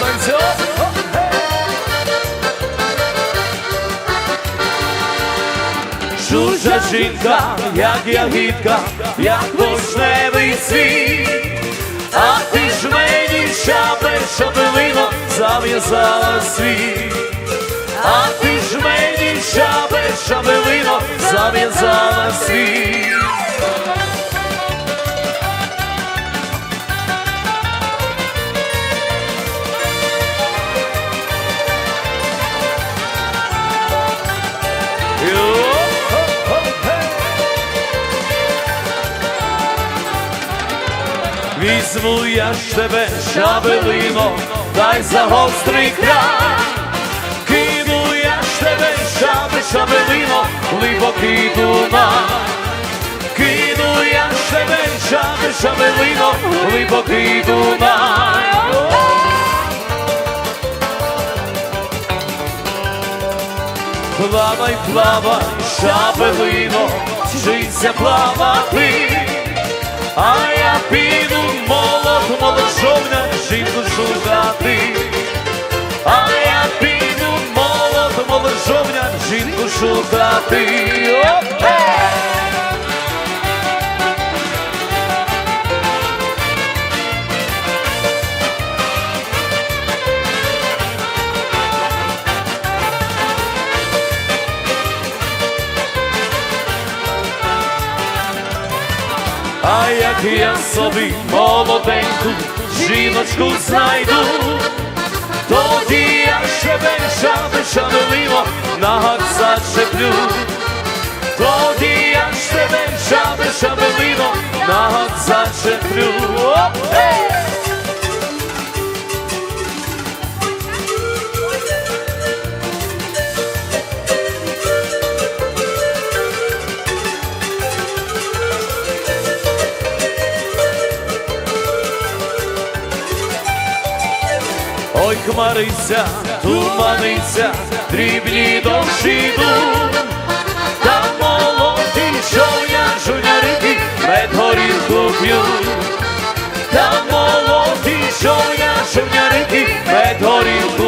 танці. Оп, оп, гей. Чужа жінка, як ягідка, як вишневий цвіт. А ти ж мені щабель, шабелино зав'язала світ. А ти ж мені щабель, шабелино зав'язала світ. Візьму я ж тебе, шабелино, дай за гострий край. Кину я ж тебе, шабе, шабелино, глибокий Дунай. Кину я ж тебе, шабе, шабелино, глибокий Дунай. Плавай, плавай, шабелино, вчися плавати. Жінку шукати. Опе! А як я собі молоденьку жіночку знайду, тоді я щебень шаби шабелино гак зачеплю. Тоді я щебень шаби шабелино на гак зачеплю. Оп, ей! Ой, хмариться, туманиться, дрібні до йдуть. Та молоді жовня, жунярики, мед горілку п'ю, Та молоді жовня, жунярики, мед горілку